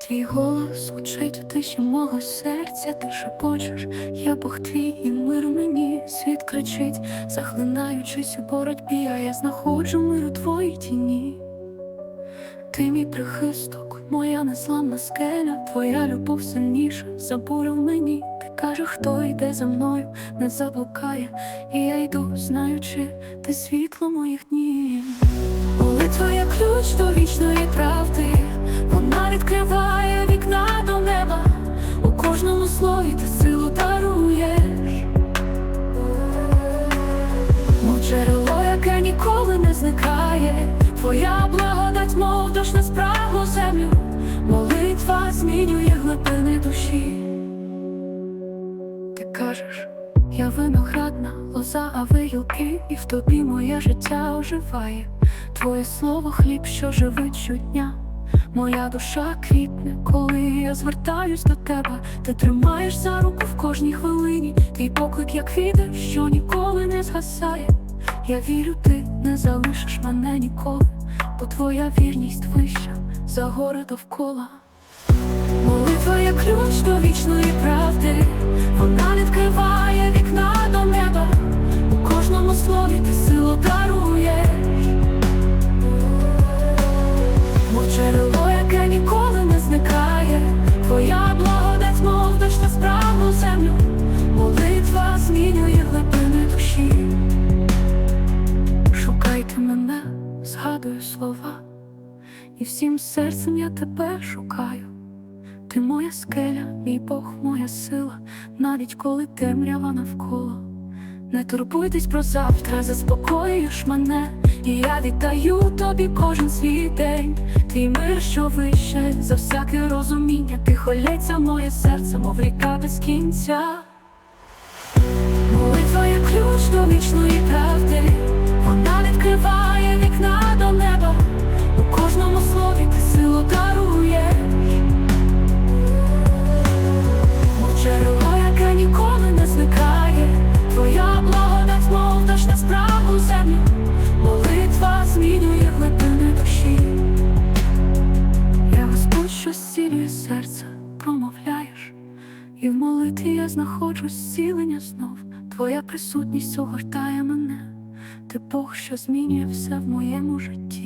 Твій голос звучить у тиші мого серця, ти шепочеш, я Бог твій і мир мені. Світ кричить, захлинаючись у боротьбі, а я знаходжу мир у твоїй тіні. Ти мій прихисток, моя незламна скеля, твоя любов сильніша забурю в мені. Ти кажеш, хто йде за мною, не заблукає, і я йду, знаючи, ти світло моїх днів. Молитва є ключ до вічної правди, зникає, твоя благодать, мов дощ на спраглу землю, молитва змінює глибини душі. Ти кажеш, я виноградна лоза, а ви гілки, і в тобі моє життя оживає. Твоє слово хліб, що живить щодня. Моя душа квітне, коли я звертаюсь до тебе, ти тримаєш за руку в кожній хвилині, твій поклик, як вітер, що ніколи не згасає. Я вірю, ти не залишиш мене ніколи, бо твоя вірність вища за гори довкола. Молитва є ключ до вічної правди, вона відкриває всім серцем я тебе шукаю. Ти моя скеля, мій Бог, моя сила, навіть коли темрява навколо. Не турбуйтесь про завтра, заспокоюєш мене, і я віддаю тобі кожен свій день. Твій мир, що вище за всяке розуміння, тихо лється моє серце, мов ріка без кінця. Молитва є ключ до вічної правди, вона відкриває вікна до неба, молитва змінює глибини душі. Я Господь, що зцілює серце, промовляєш, і в молитві я знаходжу зцілення знов. Твоя присутність огортає мене, ти Бог, що змінює все в моєму житті.